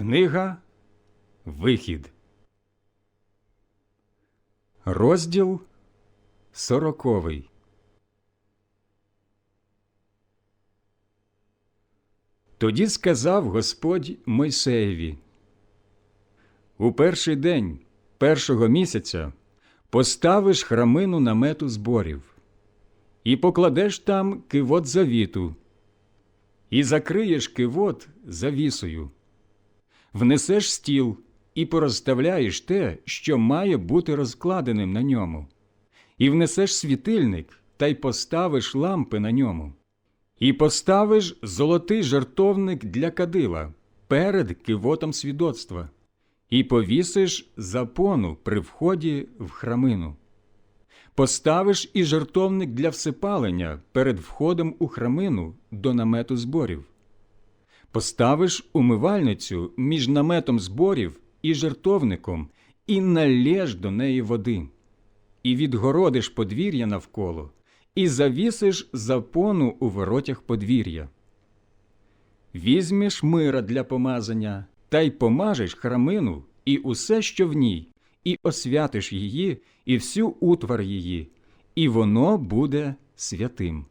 Книга Вихід. Розділ сороковий. Тоді сказав Господь Мойсеєві У перший день першого місяця поставиш храмину намету зборів і покладеш там кивот завіту, і закриєш кивот завісою внесеш стіл і порозставляєш те, що має бути розкладеним на ньому, і внесеш світильник та й поставиш лампи на ньому, і поставиш золотий жертовник для кадила перед кивотом свідоцтва, і повісиш запону при вході в храмину. Поставиш і жертовник для всипалення перед входом у храмину до намету зборів поставиш умивальницю між наметом зборів і жертовником, і налєш до неї води, і відгородиш подвір'я навколо, і завісиш запону у воротях подвір'я. Візьмеш мира для помазання та й помажеш храмину і усе, що в ній, і освятиш її, і всю утвар її, і воно буде святим.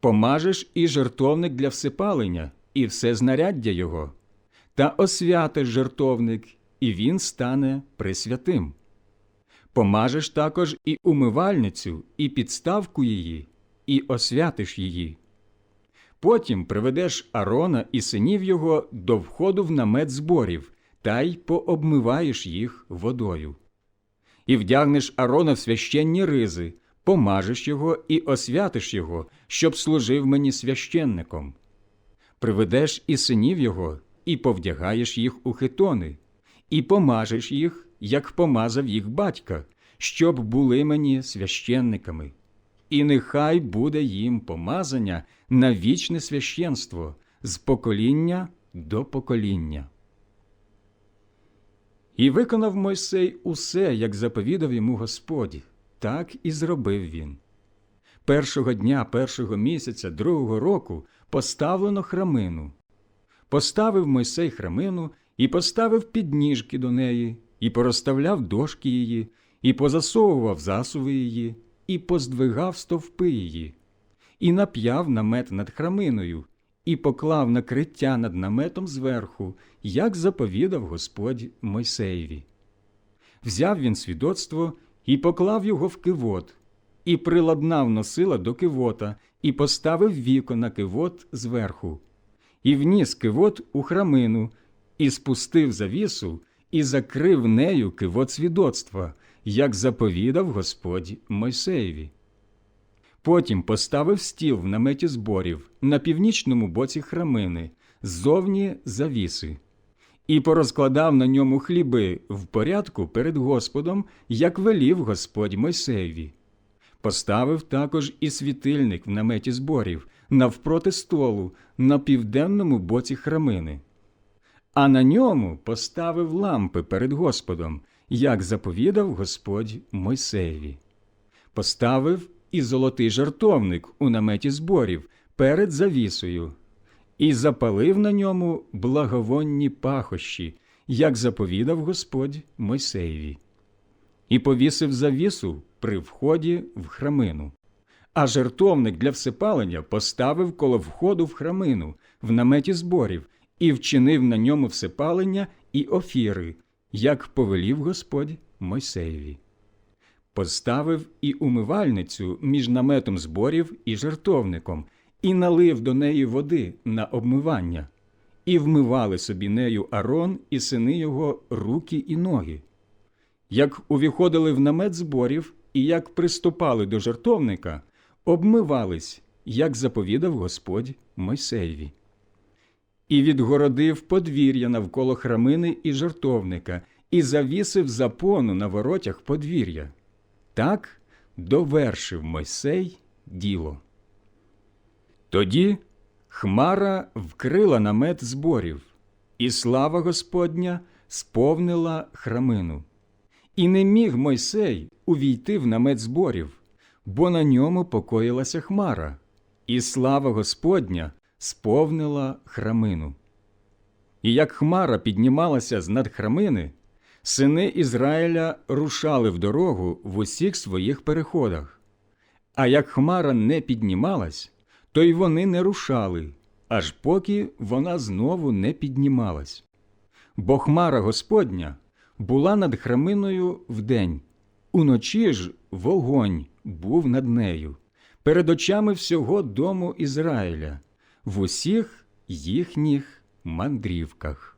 Помажеш і жертовник для всипалення, і все знаряддя його, та освятиш жертовник, і він стане пресвятим. Помажеш також і умивальницю, і підставку її, і освятиш її. Потім приведеш Арона і синів його до входу в намет зборів та й пообмиваєш їх водою. І вдягнеш Арона в священні ризи, помажеш його і освятиш його, щоб служив мені священником приведеш і синів його, і повдягаєш їх у хитони, і помажеш їх, як помазав їх батька, щоб були мені священниками. І нехай буде їм помазання на вічне священство з покоління до покоління. І виконав Мойсей усе, як заповідав йому Господь, так і зробив він. Першого дня першого місяця другого року поставлено храмину. Поставив Мойсей храмину і поставив підніжки до неї, і порозставляв дошки її, і позасовував засуви її, і поздвигав стовпи її, і нап'яв намет над храминою, і поклав накриття над наметом зверху, як заповідав Господь Мойсеєві. Взяв він свідоцтво і поклав його в кивот, і приладнав носила до кивота, і поставив віко на кивот зверху, і вніс кивот у храмину, і спустив завісу, і закрив нею кивот свідоцтва, як заповідав Господь Мойсеєві. Потім поставив стіл в наметі зборів на північному боці храмини, ззовні завіси, і порозкладав на ньому хліби в порядку перед Господом, як велів Господь Мойсеєві. Поставив також і світильник в наметі зборів навпроти столу на південному боці храмини, а на ньому поставив лампи перед Господом, як заповідав Господь Мойсеєві. Поставив і золотий жартовник у наметі зборів перед завісою, і запалив на ньому благовонні пахощі, як заповідав Господь Мойсеєві, і повісив завісу при вході в храмину. А жертовник для всипалення поставив коло входу в храмину в наметі зборів і вчинив на ньому всипалення і офіри, як повелів Господь Мойсеєві. Поставив і умивальницю між наметом зборів і жертовником, і налив до неї води на обмивання, і вмивали собі нею Арон і сини його руки і ноги. Як увіходили в намет зборів, і як приступали до жертовника, обмивались, як заповідав Господь Мойсеєві. І відгородив подвір'я навколо храмини і жертовника, і завісив запону на воротях подвір'я. Так довершив Мойсей діло. Тоді хмара вкрила намет зборів, і слава Господня сповнила храмину. І не міг Мойсей увійти в намет зборів, бо на ньому покоїлася хмара, і слава Господня сповнила храмину. І як хмара піднімалася з над храмини, сини Ізраїля рушали в дорогу в усіх своїх переходах. А як хмара не піднімалась, то й вони не рушали, аж поки вона знову не піднімалась. Бо хмара Господня була над храминою вдень, уночі ж вогонь був над нею, перед очами всього дому Ізраїля, в усіх їхніх мандрівках.